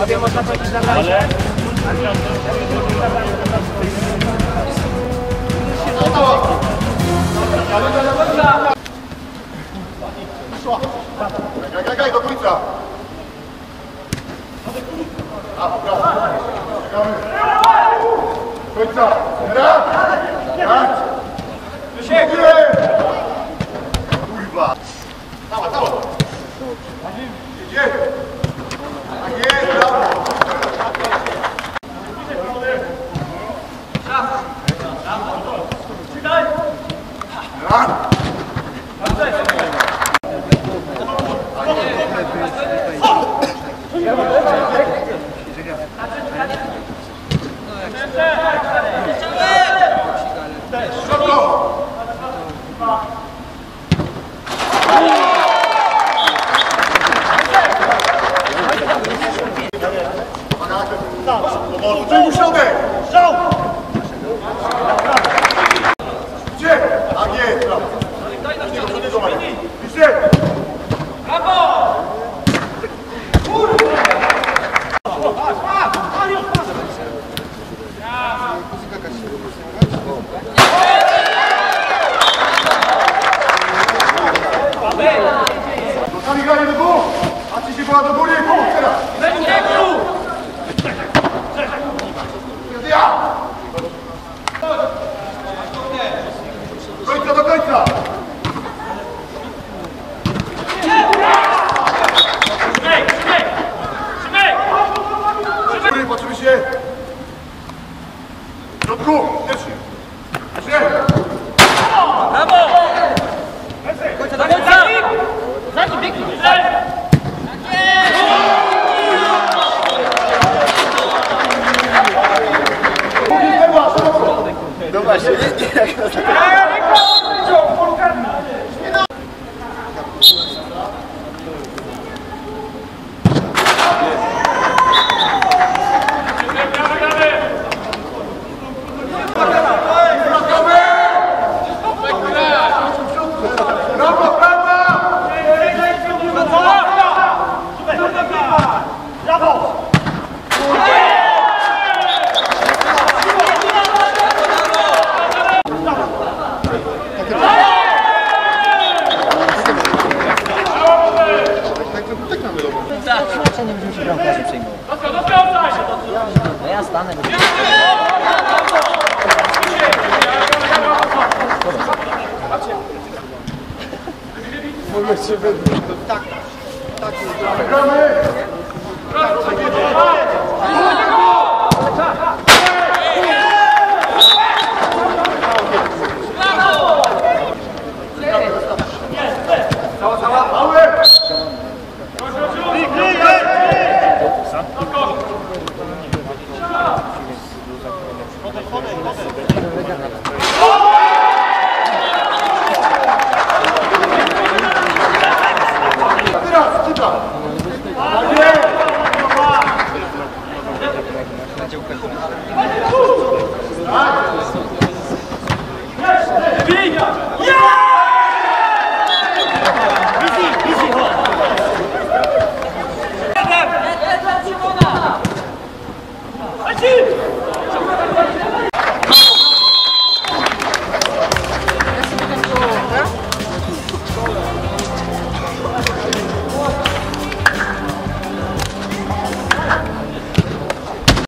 Panowie, można kończyć na razie? Graj, graj, graj, do końca! A, dobra. Czekamy. Do końca. Raz! Raz! Siedzimy! Kurwa! Tak jest, brawo. Przedniego, przedniego, Marek. Gdzie? Nogami grali do góry! A ci się była do góry, pomóż teraz! Ja! Do końca, do końca! Góry, patrzymy się! W środku, pierwszy! Pierwszy! No właśnie, nie, nie, Brawo, ja stanę. Bo... Mogę się wydać. Tak, tak. Gramy! Gramy! 六分钟。